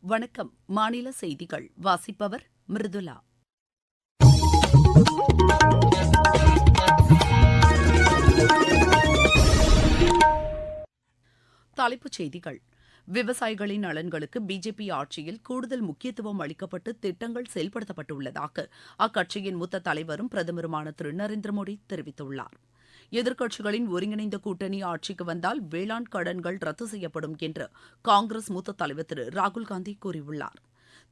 வணக்கம். மாநில செய்திகள். வாசிப்பவர் மிருதுலா தலைப்புச் செய்திகள். விவசாயிகளின் நலன்களுக்கு பிஜேபி ஆட்சியில் கூடுதல் முக்கியத்துவம் அளிக்கப்பட்டு திட்டங்கள் செயல்படுத்தப்பட்டுள்ளதாக அக்கட்சியின் மூத்த தலைவரும் பிரதமருமான திரு. நரேந்திர மோடி தெரிவித்துள்ளார். எதிர்க்கட்சிகளின் ஒருங்கிணைந்த கூட்டணி ஆட்சிக்கு வந்தால் வேளாண் கடன்கள் ரத்து செய்யப்படும் என்று காங்கிரஸ் மூத்த தலைவர் திரு ராகுல்காந்தி கூறியுள்ளார்.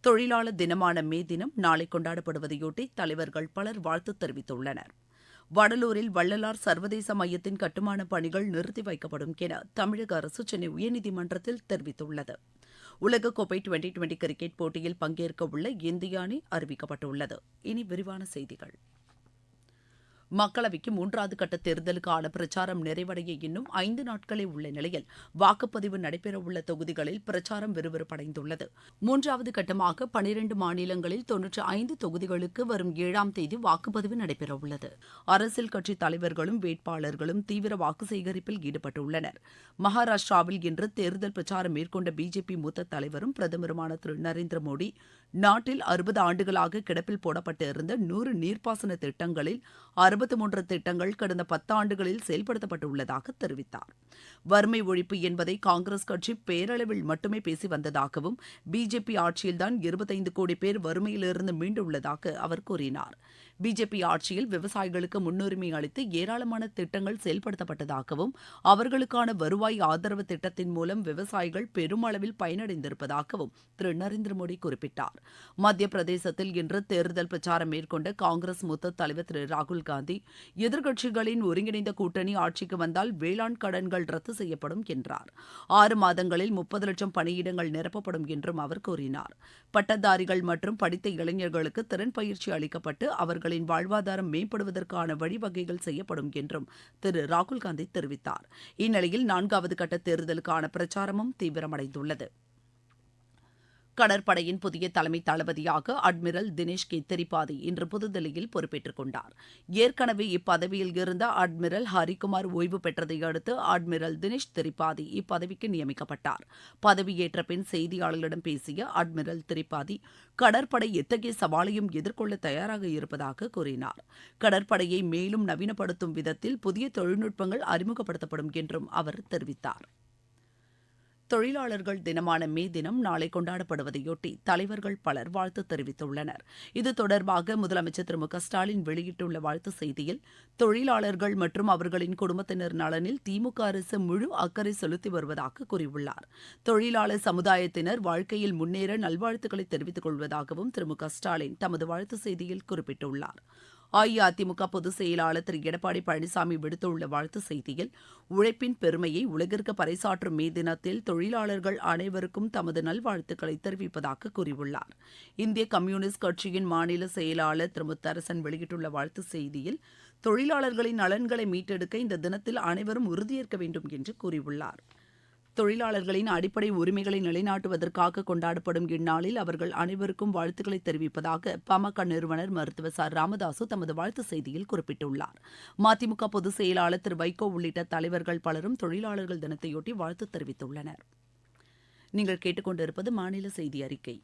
தொழிலாளர் தினமான மே தினம் நாளை கொண்டாடப்படுவதையொட்டி தலைவர்கள் பலர் வாழ்த்து தெரிவித்துள்ளனர். வடலூரில் வள்ளலார் சர்வதேச மையத்தின் கட்டுமான பணிகள் நிறுத்தி வைக்கப்படும் என தமிழக அரசு சென்னை உயர்நீதிமன்றத்தில் தெரிவித்துள்ளது. உலகக்கோப்பை டுவெண்டி டுவெண்டி கிரிக்கெட் போட்டியில் பங்கேற்க உள்ள இந்திய அணி அறிவிக்கப்பட்டுள்ளது. இனி விரிவான செய்திகள். மக்களவைக்கு மூன்றாவது கட்ட தேர்தலுக்கான பிரச்சாரம் நிறைவடைய இன்னும் ஐந்து நாட்களே உள்ள நிலையில் வாக்குப்பதிவு நடைபெறவுள்ள தொகுதிகளில் பிரச்சாரம் விறுவிறுப்படைந்துள்ளது. மூன்றாவது கட்டமாக பனிரண்டு மாநிலங்களில் தொன்னூற்றி ஐந்து தொகுதிகளுக்கு வரும் ஏழாம் தேதி வாக்குப்பதிவு நடைபெறவுள்ளது. அரசியல் கட்சித் தலைவர்களும் வேட்பாளர்களும் தீவிர வாக்கு சேகரிப்பில் ஈடுபட்டுள்ளனர். மகாராஷ்டிராவில் இன்று தேர்தல் பிரச்சாரம் மேற்கொண்ட பிஜேபி மூத்த தலைவரும் பிரதமருமான திரு நரேந்திர மோடி நாட்டில் அறுபது ஆண்டுகளாக கிடப்பில் போடப்பட்டிருந்த நூறு நீர்ப்பாசன திட்டங்களில் அறுபது ஐம்பத்து மூன்று திட்டங்கள் கடந்த பத்தாண்டுகளில் செயல்படுத்தப்பட்டுள்ளதாக தெரிவித்தார். வறுமை ஒழிப்பு என்பதை காங்கிரஸ் கட்சி பேரளவில் மட்டுமே பேசி வந்ததாகவும் பிஜேபி ஆட்சியில்தான் இருபத்தைந்து கோடி பேர் வறுமையிலிருந்து மீண்டுள்ளதாக அவர் கூறினார். பிஜேபி ஆட்சியில் விவசாயிகளுக்கு முன்னுரிமை அளித்து ஏராளமான திட்டங்கள் செயல்படுத்தப்பட்டதாகவும் அவர்களுக்கான வருவாய் ஆதரவு திட்டத்தின் மூலம் விவசாயிகள் பெருமளவில் பயனடைந்திருப்பதாகவும் திரு நரேந்திர மோடி குறிப்பிட்டார். மத்திய பிரதேசத்தில் இன்று தேர்தல் பிரச்சாரம் மேற்கொண்ட காங்கிரஸ் மூத்த தலைவர் திரு ராகுல் காந்தி எதிர்க்கட்சிகளின் ஒருங்கிணைந்த கூட்டணி ஆட்சிக்கு வந்தால் வேளாண் கடன்கள் ரத்து செய்யப்படும் என்றார். ஆறு மாதங்களில் முப்பது லட்சம் பணியிடங்கள் நிரப்பப்படும் என்றும் அவர் கூறினார். பட்டதாரிகள் மற்றும் படித்த இளைஞர்களுக்கு திறன் பயிற்சி அளிக்கப்பட்டு அவர்களின் வாழ்வாதாரம் மேம்படுவதற்கான வழிவகைகள் செய்யப்படும் என்றும் திரு. ராகுல்காந்தி தெரிவித்தார். இந்நிலையில் நான்காவது கட்ட தேர்தலுக்கான பிரச்சாரமும் தீவிரமடைந்துள்ளது. கடற்படையின் புதிய தலைமை தளபதியாக அட்மிரல் தினேஷ் கே திரிபாதி இன்று புதுதில்லியில் பொறுப்பேற்றுக் கொண்டார். ஏற்கனவே இப்பதவியில் இருந்த அட்மிரல் ஹரிகுமார் ஓய்வு பெற்றதை அடுத்து அட்மிரல் தினேஷ் திரிபாதி இப்பதவிக்கு நியமிக்கப்பட்டார். பதவியேற்ற பின் செய்தியாளர்களிடம் பேசிய அட்மிரல் திரிபாதி கடற்படை எத்தகைய சவாலையும் எதிர்கொள்ள தயாராக இருப்பதாக கூறினார். கடற்படையை மேலும் நவீனப்படுத்தும் விதத்தில் புதிய தொழில்நுட்பங்கள் அறிமுகப்படுத்தப்படும் என்றும் அவர் தெரிவித்தார். தொழிலாளர்கள் தினமான மே தினம் நாளை கொண்டாடப்படுவதையொட்டி தலைவர்கள் பலர் வாழ்த்து தெரிவித்துள்ளனர். இது தொடர்பாக முதலமைச்சர் திரு மு க ஸ்டாலின் வெளியிட்டுள்ள வாழ்த்து செய்தியில் தொழிலாளர்கள் மற்றும் அவர்களின் குடும்பத்தினர் நலனில் திமுக அரசு முழு அக்கறை செலுத்தி வருவதாக கூறியுள்ளார். தொழிலாளர் சமுதாயத்தினர் வாழ்க்கையில் முன்னேற நல்வாழ்த்துக்களை தெரிவித்துக் கொள்வதாகவும் திரு மு க ஸ்டாலின் தமது வாழ்த்து செய்தியில் குறிப்பிட்டுள்ளார். அஇஅதிமுக பொதுச் செயலாளர் திரு. எடப்பாடி பழனிசாமி விடுத்துள்ள வாழ்த்து செய்தியில் உழைப்பின் பெருமையை உலகிற்கு பறைசாற்றும் மே தினத்தில் தொழிலாளர்கள் அனைவருக்கும் தமது நல்வாழ்த்துக்களை தெரிவிப்பதாக கூறியுள்ளார். இந்திய கம்யூனிஸ்ட் கட்சியின் மாநில செயலாளர் திரு. முத்தரசன் வெளியிட்டுள்ள வாழ்த்து செய்தியில் தொழிலாளர்களின் நலன்களை மீட்டெடுக்க இந்த தினத்தில் அனைவரும் உறுதியேற்க வேண்டும் என்று கூறியுள்ளார். தொழிலாளர்களின் அடிப்படை உரிமைகளை நிலைநாட்டுவதற்காக கொண்டாடப்படும் இந்நாளில் அவர்கள் அனைவருக்கும் வாழ்த்துக்களை தெரிவிப்பதாக பாமக நிறுவனர் மருத்துவர் ச. ராமதாசு தமது வாழ்த்து செய்தியில் குறிப்பிட்டுள்ளார். மதிமுக பொதுச் செயலாளர் திரு. வைகோ உள்ளிட்ட தலைவர்கள் பலரும் தொழிலாளர்கள் தினத்தையொட்டி வாழ்த்து தெரிவித்துள்ளனர். நீங்கள் கேட்டுக்கொண்டிருப்பது மாநில செய்தி அறிக்கை.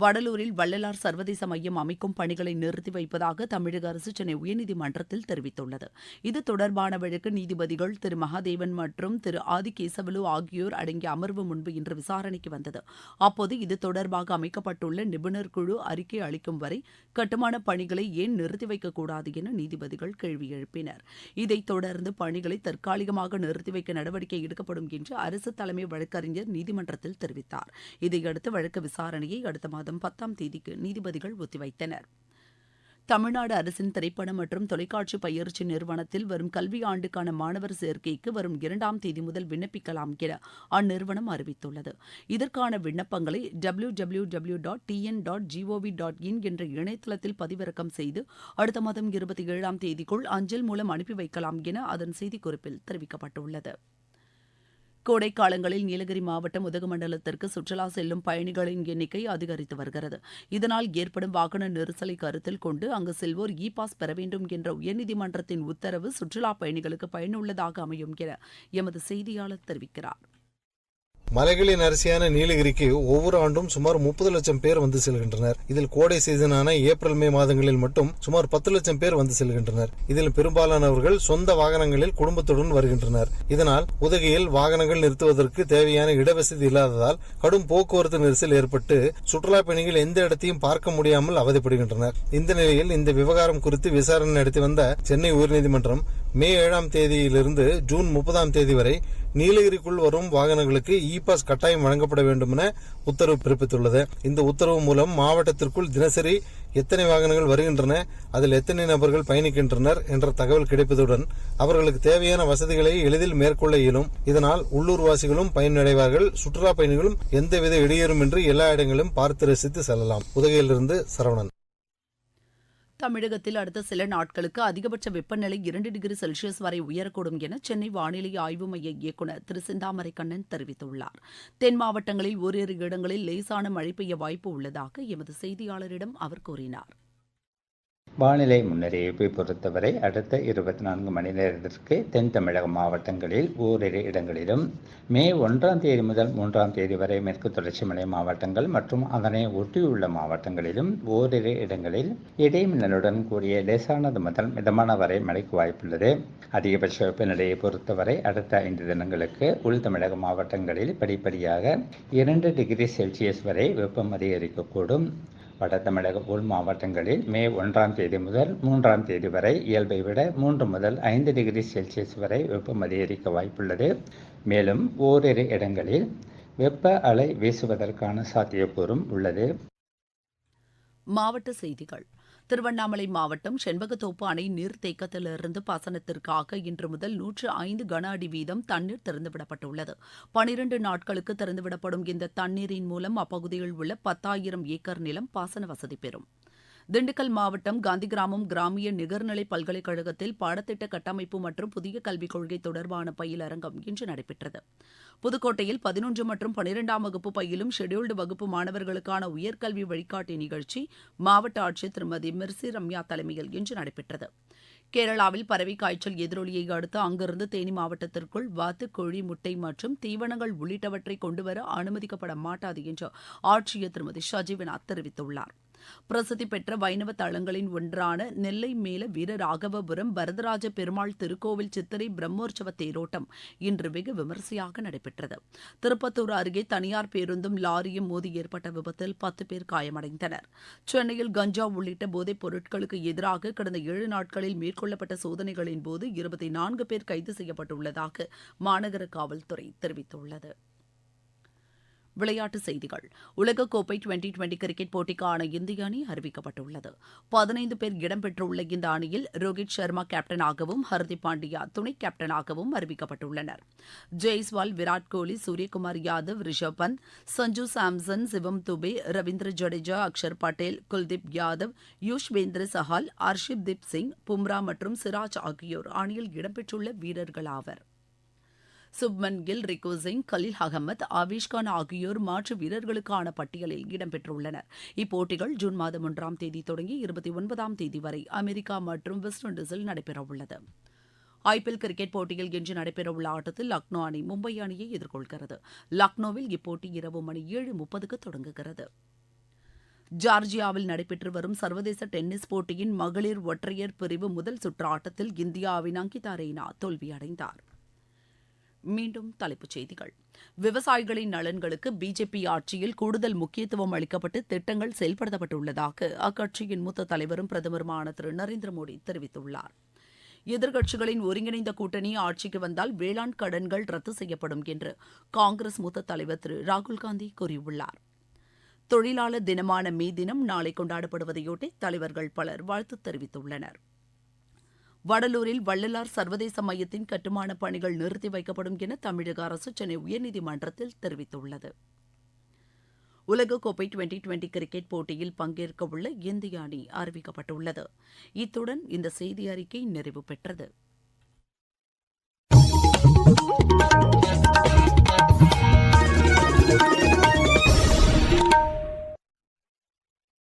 வடலூரில் வள்ளலார் சர்வதேச மையம் அமைக்கும் பணிகளை நிறுத்தி வைப்பதாக தமிழக அரசு சென்னை உயர்நீதிமன்றத்தில் தெரிவித்துள்ளது. இது தொடர்பான வழக்கு நீதிபதிகள் திரு. மகாதேவன் மற்றும் திரு. ஆதிகேசவலு ஆகியோர் அடங்கிய அமர்வு முன்பு இன்று விசாரணைக்கு வந்தது. அப்போது இது தொடர்பாக அமைக்கப்பட்டுள்ள நிபுணர் குழு அறிக்கை அளிக்கும் வரை கட்டுமான பணிகளை ஏன் நிறுத்தி வைக்கக்கூடாது என நீதிபதிகள் கேள்வி எழுப்பினர். இதைத் தொடர்ந்து பணிகளை தற்காலிகமாக நிறுத்தி வைக்க நடவடிக்கை எடுக்கப்படும் என்று அரசு தலைமை வழக்கறிஞர் நீதிமன்றத்தில் தெரிவித்தார். இதையடுத்து வழக்கு விசாரணையை அடுத்த மாதம் பத்தாம் தேதிக்கு நீதிபதிகள் ஒத்திவைத்தனர். தமிழ்நாடு அரசின் திரைப்படம் மற்றும் தொலைக்காட்சி பயிற்சி நிறுவனத்தில் வரும் கல்வி ஆண்டுக்கான மாணவர் சேர்க்கைக்கு வரும் இரண்டாம் தேதி முதல் விண்ணப்பிக்கலாம் என அந்நிறுவனம் அறிவித்துள்ளது. இதற்கான விண்ணப்பங்களை W W W dot TN dot GOV dot in என்ற இணையதளத்தில் பதிவிறக்கம் செய்து அடுத்த மாதம் இருபத்தி ஏழாம் தேதிக்குள் அஞ்சல் மூலம் அனுப்பி வைக்கலாம் என அதன் செய்திக்குறிப்பில் தெரிவிக்கப்பட்டுள்ளது. கோடைக்காலங்களில் நீலகிரி மாவட்டம் உதகமண்டலத்திற்கு சுற்றுலா செல்லும் பயணிகளின் எண்ணிக்கை அதிகரித்து வருகிறது. இதனால் ஏற்படும் வாகன நெரிசலை கருத்தில் கொண்டு அங்கு செல்வோர் இ பாஸ் பெற வேண்டும் என்ற உயர்நீதிமன்றத்தின் உத்தரவு சுற்றுலா பயணிகளுக்கு பயனுள்ளதாக அமையும் என எமது செய்தியாளர் தெரிவிக்கிறார். மலைகளின் அரசியான நீலகிரிக்கு ஒவ்வொரு ஆண்டும் சுமார் முப்பது லட்சம் பேர் வந்து செல்கின்றனர். இதில் கோடை சீசனான ஏப்ரல் மே மாதங்களில் மட்டும் சுமார் பத்து லட்சம் பேர் வந்து செல்கின்றனர். இதில் பெரும்பாலானவர்கள் சொந்த வாகனங்களில் குடும்பத்துடன் வருகின்றனர். இதனால் உதகையில் வாகனங்கள் நிறுத்துவதற்கு தேவையான இடவசதி இல்லாததால் கடும் போக்குவரத்து நெரிசல் ஏற்பட்டு சுற்றுலா பயணிகள் எந்த இடத்தையும் பார்க்க முடியாமல் அவதிப்படுகின்றனர். இந்த நிலையில் இந்த விவகாரம் குறித்து விசாரணை நடத்தி வந்த சென்னை உயர்நீதிமன்றம் மே ஏழாம் தேதியிலிருந்து ஜூன் முப்பதாம் தேதி வரை நீலகிரிக்குள் வரும் வாகனங்களுக்கு இ பாஸ் கட்டாயம் வழங்கப்பட வேண்டும் என உத்தரவு பிறப்பித்துள்ளது. இந்த உத்தரவு மூலம் மாவட்டத்திற்குள் தினசரி எத்தனை வாகனங்கள் வருகின்றன அதில் எத்தனை நபர்கள் பயணிக்கின்றனர் என்ற தகவல் கிடைப்பதுடன் அவர்களுக்கு தேவையான வசதிகளை எளிதில் மேற்கொள்ள இயலும். இதனால் உள்ளூர்வாசிகளும் பயனடைவார்கள் சுற்றுலா பயணிகளும் எந்தவித இடையூறுமின்றி எல்லா இடங்களும் பார்த்து ரசித்து செல்லலாம். உதகையிலிருந்து சரவணன். தமிழகத்தில் அடுத்த சில நாட்களுக்கு அதிகபட்ச வெப்பநிலை இரண்டு டிகிரி செல்சியஸ் வரை உயரக்கூடும் என சென்னை வானிலை ஆய்வு மைய இயக்குநர் திரு செந்தாமரை கண்ணன் தெரிவித்துள்ளார். தென் மாவட்டங்களில் ஓரிரு இடங்களில் லேசான மழை பெய்ய வாய்ப்பு உள்ளதாக எமது செய்தியாளரிடம் அவர் கூறினார். வானிலை முன்னறிவிப்பை பொறுத்தவரை அடுத்த இருபத்தி நான்கு மணி நேரத்திற்கு தென் தமிழக மாவட்டங்களில் ஓரிரு இடங்களிலும் மே ஒன்றாம் தேதி முதல் மூன்றாம் தேதி வரை மேற்கு தொடர்ச்சி மலை மாவட்டங்கள் மற்றும் அதனை ஒட்டியுள்ள மாவட்டங்களிலும் ஓரிரு இடங்களில் இடைமின்னலுடன் கூடிய லேசானது முதல் மிதமான வரை மழைக்கு வாய்ப்புள்ளது. அதிகபட்ச வெப்பநிலையை பொறுத்தவரை அடுத்த ஐந்து தினங்களுக்கு உள் தமிழக மாவட்டங்களில் படிப்படியாக இரண்டு டிகிரி செல்சியஸ் வரை வெப்பம் அதிகரிக்கக்கூடும். வட தமிழக உள் மாவட்டங்களில் மே ஒன்றாம் தேதி முதல் மூன்றாம் தேதி வரை இயல்பை விட மூன்று முதல் ஐந்து டிகிரி செல்சியஸ் வரை வெப்பம் அதிகரிக்க வாய்ப்புள்ளது. மேலும் ஓரிரு இடங்களில் வெப்ப அலை வீசுவதற்கான சாத்தியக்கூறும் உள்ளது. மாவட்ட செய்திகள். திருவண்ணாமலை மாவட்டம் செண்பகத்தோப்பு அணை நீர்த்தேக்கத்திலிருந்து பாசனத்திற்காக இன்று முதல் நூற்று ஐந்து கன அடி வீதம் தண்ணீர் திறந்துவிடப்பட்டுள்ளது. பனிரண்டு நாட்களுக்கு திறந்துவிடப்படும் இந்த தண்ணீரின் மூலம் அப்பகுதியில் உள்ள பத்தாயிரம் ஏக்கர் நிலம் பாசன வசதி பெறும். திண்டுக்கல் மாவட்டம் காந்திகிராமம் கிராமிய நிகர்நிலை பல்கலைக்கழகத்தில் பாடத்திட்ட கட்டமைப்பு மற்றும் புதிய கல்விக் கொள்கை தொடர்பான பயிலரங்கம் இன்று நடைபெற்றது. புதுக்கோட்டையில் பதினொன்று மற்றும் பனிரெண்டாம் வகுப்பு பயிலும் ஷெட்யூல்டு வகுப்பு மாணவர்களுக்கான உயர்கல்வி வழிகாட்டி நிகழ்ச்சி மாவட்ட ஆட்சியர் திருமதி மிர்சி ரம்யா தலைமையில் இன்று நடைபெற்றது. கேரளாவில் பறவை காய்ச்சல் எதிரொலியை அடுத்து அங்கிருந்து தேனி மாவட்டத்திற்குள் வாத்து கோழி முட்டை மற்றும் தீவனங்கள் உள்ளிட்டவற்றை கொண்டுவர அனுமதிக்கப்பட மாட்டாது என்று ஆட்சியர் திருமதி ஷஜீவனாத் தெரிவித்துள்ளார். பிரசித்தி பெற்ற வைணவ தலங்களின் ஒன்றான நெல்லை மேல வீரராகவபுரம் வரதராஜ பெருமாள் திருக்கோவில் சித்திரை பிரம்மோற்சவ தேரோட்டம் இன்று வெகு விமரிசையாக நடைபெற்றது. திருப்பத்தூர் அருகே தனியார் பேருந்தும் லாரியும் மோதி ஏற்பட்ட விபத்தில் பத்து பேர் காயமடைந்தனர். சென்னையில் கஞ்சா உள்ளிட்ட போதைப் பொருட்களுக்கு எதிராக கடந்த ஏழு நாட்களில் மேற்கொள்ளப்பட்ட சோதனைகளின் போது இருபத்தி நான்கு பேர் கைது செய்யப்பட்டுள்ளதாக மாநகர காவல்துறை தெரிவித்துள்ளது. விளையாட்டுச் செய்திகள். உலகக்கோப்பை டுவெண்டி டுவெண்டி கிரிக்கெட் போட்டிக்கான இந்திய அணி அறிவிக்கப்பட்டுள்ளது. பதினைந்து பேர் இடம்பெற்றுள்ள இந்த அணியில் ரோஹித் சர்மா கேப்டனாகவும் ஹர்திக் பாண்டியா துணை கேப்டனாகவும் அறிவிக்கப்பட்டுள்ளனர். ஜெய்ஸ்வால் விராட் கோலி சூரியகுமார் யாதவ் ரிஷப் பந்த் சஞ்சு சாம்சன் சிவம் துபே ரவீந்திர ஜடேஜா அக்ஷர் பட்டேல் குல்தீப் யாதவ் யூஷ்வேந்திர சஹால் ஹர்ஷிப் தீப் சிங் பும்ரா மற்றும் சிராஜ் ஆகியோர் அணியில் இடம்பெற்றுள்ள வீரர்களாவர் சுப்மன் கில் ரிக்கு சிங் கலீல் அகமது ஆவிஷ்கான் ஆகியோர் மாற்று வீரர்களுக்கான பட்டியலில் இடம்பெற்றுள்ளனர். இப்போட்டிகள் ஜூன் மாதம் ஒன்றாம் தேதி தொடங்கி இருபத்தி ஒன்பதாம் தேதி வரை அமெரிக்கா மற்றும் வெஸ்ட் இண்டீஸில் நடைபெறவுள்ளது. ஐபிஎல் கிரிக்கெட் போட்டியில் இன்று நடைபெறவுள்ள ஆட்டத்தில் லக்னோ அணி மும்பை அணியை எதிர்கொள்கிறது. லக்னோவில் இப்போட்டி இரவு மணி ஏழு முப்பதுக்கு தொடங்குகிறது. ஜார்ஜியாவில் நடைபெற்று வரும் சர்வதேச டென்னிஸ் போட்டியின் மகளிர் ஒற்றையர் பிரிவு முதல் சுற்று ஆட்டத்தில் இந்தியாவின் அங்கிதா ரெய்னா தோல்வியடைந்தார். மீண்டும் தலைப்புச் செய்திகள். விவசாயிகளின் நலன்களுக்கு பிஜேபி ஆட்சியில் கூடுதல் முக்கியத்துவம் அளிக்கப்பட்டு திட்டங்கள் செயல்படுத்தப்பட்டுள்ளதாக அக்கட்சியின் மூத்த தலைவரும் பிரதமருமான திரு. நரேந்திர மோடி தெரிவித்துள்ளார். எதிர்க்கட்சிகளின் ஒருங்கிணைந்த கூட்டணி ஆட்சிக்கு வந்தால் வேளாண் கடன்கள் ரத்து செய்யப்படும் என்று காங்கிரஸ் மூத்த தலைவர் திரு. ராகுல்காந்தி கூறியுள்ளார். தொழிலாளர் தினமான மே தினம் நாளை கொண்டாடப்படுவதையொட்டி தலைவர்கள் பலர் வாழ்த்து தெரிவித்துள்ளனர். வடலூரில் வள்ளலார் சர்வதேச மையத்தின் கட்டுமானப் பணிகள் நிறுத்தி வைக்கப்படும் என தமிழக அரசு சென்னை உயர்நீதிமன்றத்தில் தெரிவித்துள்ளது. உலகக்கோப்பை டுவெண்டி டுவெண்டி கிரிக்கெட் போட்டியில் பங்கேற்க உள்ள இந்திய அணி அறிவிக்கப்பட்டுள்ளது. இத்துடன் இந்த செய்தி அறிக்கை நிறைவு பெற்றது.